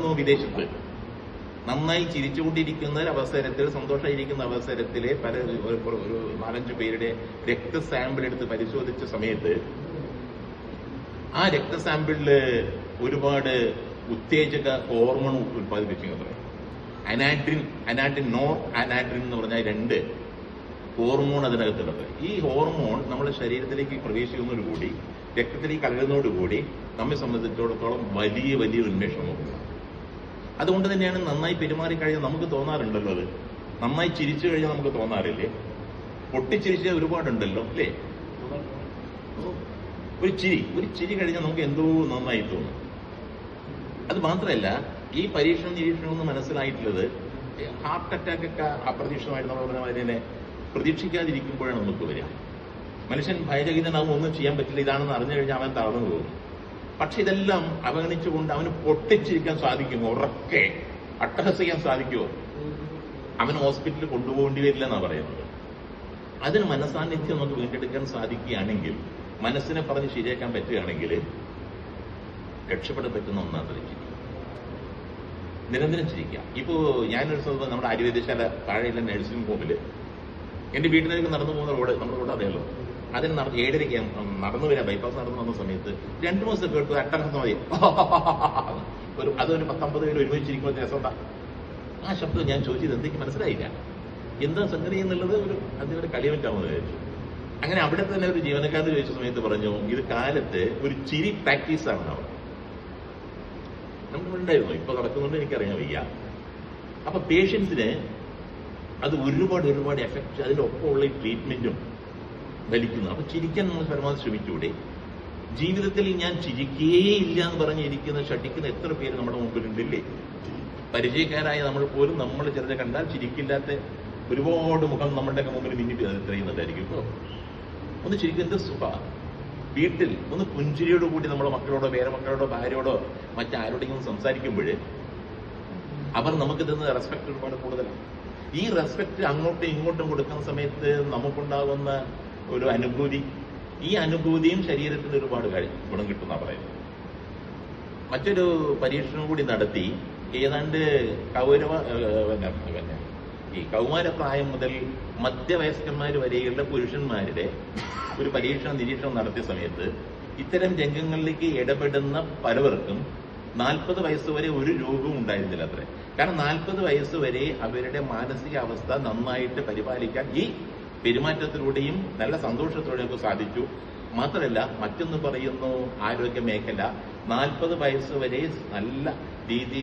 വിദേശത്ത്. നന്നായി ചിരിച്ചുകൊണ്ടിരിക്കുന്ന അവസരത്തിൽ സന്തോഷമായിരിക്കുന്ന അവസരത്തിലെ പല ഒരു നാലഞ്ച് പേരുടെ രക്ത സാമ്പിൾ എടുത്ത് പരിശോധിച്ച സമയത്ത് ആ രക്ത സാമ്പിളിൽ ഒരുപാട് ഉത്തേജക ഹോർമോൺ ഉത്പാദിപ്പിച്ചിരുന്നത് അനാഡ്രിൻ അനാഡ്രിൻ നോർ അനാഡ്രിൻ എന്ന് പറഞ്ഞാൽ രണ്ട് ഹോർമോൺ അതിനകത്തുള്ളത്. ഈ ഹോർമോൺ നമ്മുടെ ശരീരത്തിലേക്ക് പ്രവേശിക്കുന്നതോടുകൂടി രക്തത്തിലേക്ക് കലരുന്നതോടുകൂടി നമ്മെ സംബന്ധിച്ചിടത്തോളം വലിയ വലിയ ഉന്മേഷം നോക്കുക അതുകൊണ്ട് തന്നെയാണ് നന്നായി പെരുമാറി കഴിഞ്ഞാൽ നമുക്ക് തോന്നാറുണ്ടല്ലോ അത്. നന്നായി ചിരിച്ചു കഴിഞ്ഞാൽ നമുക്ക് തോന്നാറില്ലേ? പൊട്ടിച്ചിരിച്ച ഒരുപാടുണ്ടല്ലോ അല്ലേ? ഒരു ചിരി. ഒരു ചിരി കഴിഞ്ഞാൽ നമുക്ക് എന്തോ നന്നായി തോന്നും. അത് മാത്രമല്ല ഈ പരീക്ഷണം നിരീക്ഷണം ഒന്നും മനസ്സിലായിട്ടുള്ളത് ഹാർട്ട് അറ്റാക്ക് ഒക്കെ അപ്രതീക്ഷിതമായിട്ട് നമ്മൾ പറഞ്ഞ മാതിരി തന്നെ പ്രതീക്ഷിക്കാതിരിക്കുമ്പോഴാണ് നമുക്ക് വരിക. മനുഷ്യൻ ഭയരഹിതനാവും ഒന്നും ചെയ്യാൻ പറ്റില്ല ഇതാണെന്ന് അറിഞ്ഞു കഴിഞ്ഞാൽ അവൻ തളർന്നു പോകും. പക്ഷെ ഇതെല്ലാം അവഗണിച്ചുകൊണ്ട് അവന് പൊട്ടിച്ചിരിക്കാൻ സാധിക്കുമോ? ഉറക്കെ അട്ടഹസ് ചെയ്യാൻ സാധിക്കുമോ? അവൻ ഹോസ്പിറ്റലിൽ കൊണ്ടുപോകേണ്ടി വരില്ല എന്നാണ് പറയുന്നത്. അതിന് മനസാന്നിധ്യം നമുക്ക് വീണ്ടെടുക്കാൻ സാധിക്കുകയാണെങ്കിൽ മനസ്സിനെ പറഞ്ഞ് ശരിയാക്കാൻ പറ്റുകയാണെങ്കിൽ രക്ഷപ്പെടാൻ പറ്റുന്ന ഒന്നാണ് ചിരിക്കുക നിരന്തരം ചിരിക്കുക. ഇപ്പോ ഞാനൊരു സ്ഥലത്ത് നമ്മുടെ ആര്യവൈദ്യശാല താഴെയുള്ള നഴ്സിംഗ് ഹോമിൽ എന്റെ വീട്ടിലേക്ക് നടന്നു പോകുന്ന റോഡ് നമ്മുടെ റോഡ് അറിയാലോ അതിന് നടന്ന് ഏഴരയ്ക്ക് നടന്നു വരാം ബൈപ്പാസ് നടന്നു വന്ന സമയത്ത് രണ്ടു മാസം കേട്ടു അട്ടഹസം മതി. ഒരു അതൊരു പത്തൊമ്പത് പേര് ഒരുമിച്ചിരിക്കുമ്പോൾ രസം ആ ശബ്ദം ഞാൻ ചോദിച്ചത് എന്തെങ്കിലും മനസ്സിലായില്ല. എന്താ സംഗതി എന്നുള്ളത് ഒരു അതിനൊരു കളിയവറ്റാമെന്ന് വിചാരിച്ചു. അങ്ങനെ അവിടെ തന്നെ ഒരു ജീവനക്കാരൻ ചോദിച്ച സമയത്ത് പറഞ്ഞു ഇത് കാലത്ത് ഒരു ചിരി പ്രാക്ടീസ് ആണ് അവർ നമുക്ക് ഉണ്ടായിരുന്നു. ഇപ്പൊ നടക്കുന്നുണ്ട് എനിക്കറിയാൻ വയ്യ. അപ്പൊ പേഷ്യൻസിന് അത് ഒരുപാട് ഒരുപാട് എഫക്ട് അതിന്റെ ഒപ്പമുള്ള ട്രീറ്റ്മെന്റും വലിക്കുന്നു. അപ്പൊ ചിരിക്കാൻ നമ്മൾ പരമാവധി ശ്രമിച്ചൂടെ ജീവിതത്തിൽ ഞാൻ ചിരിക്കേയില്ല എന്ന് പറഞ്ഞിരിക്കുന്ന ഷട്ടിക്കുന്ന എത്ര പേര് നമ്മുടെ മുമ്പിലുണ്ടില്ലേ? പരിചയക്കാരായ നമ്മൾ പോലും നമ്മൾ ചിലരെ കണ്ടാൽ ചിരിക്കില്ലാത്ത ഒരുപാട് മുഖം നമ്മുടെ മുമ്പിൽ മിന്നി തെളിയുന്നുണ്ടായിരിക്കും ഇപ്പോ ഒന്ന് ചിരിക്കും. എന്ത് സുഖ? വീട്ടിൽ ഒന്ന് പുഞ്ചിരിയോട് കൂടി നമ്മുടെ മക്കളോടോ പേരമക്കളോടോ ഭാര്യയോടോ മറ്റാരോടെങ്കിലും സംസാരിക്കുമ്പോൾ അവർ നമുക്ക് തന്നെ റെസ്പെക്ട് ഒരുപാട് കൂടുതലാണ്. ഈ റെസ്പെക്ട് അങ്ങോട്ടും ഇങ്ങോട്ടും കൊടുക്കുന്ന സമയത്ത് നമുക്കുണ്ടാകുന്ന ഒരു അനുഭൂതി. ഈ അനുഭൂതിയും ശരീരത്തിൽ ഒരുപാട് കാര്യം ഗുണം കിട്ടുന്ന പറയുന്നത്. മറ്റൊരു പരീക്ഷണം കൂടി നടത്തി. ഏതാണ്ട് കൗരവ ഈ കൗമാരപ്രായം മുതൽ മധ്യവയസ്കന്മാർ വരെയുള്ള പുരുഷന്മാരുടെ ഒരു പരീക്ഷണ നിരീക്ഷണം നടത്തിയ സമയത്ത് ഇത്തരം രംഗങ്ങളിലേക്ക് ഇടപെടുന്ന പലവർക്കും നാൽപ്പത് വയസ്സ് വരെ ഒരു രോഗവും ഉണ്ടായിരുന്നില്ല അത്രേ. കാരണം നാൽപ്പത് വയസ്സ് വരെ അവരുടെ മാനസിക അവസ്ഥ നന്നായിട്ട് പരിപാലിക്കാൻ ഈ പെരുമാറ്റത്തിലൂടെയും നല്ല സന്തോഷത്തോടെയൊക്കെ സാധിച്ചു. മാത്രമല്ല മറ്റൊന്ന് പറയുന്നു ആരോഗ്യ മേഖല നാൽപ്പത് വയസ്സ് വരെ നല്ല രീതിയിൽ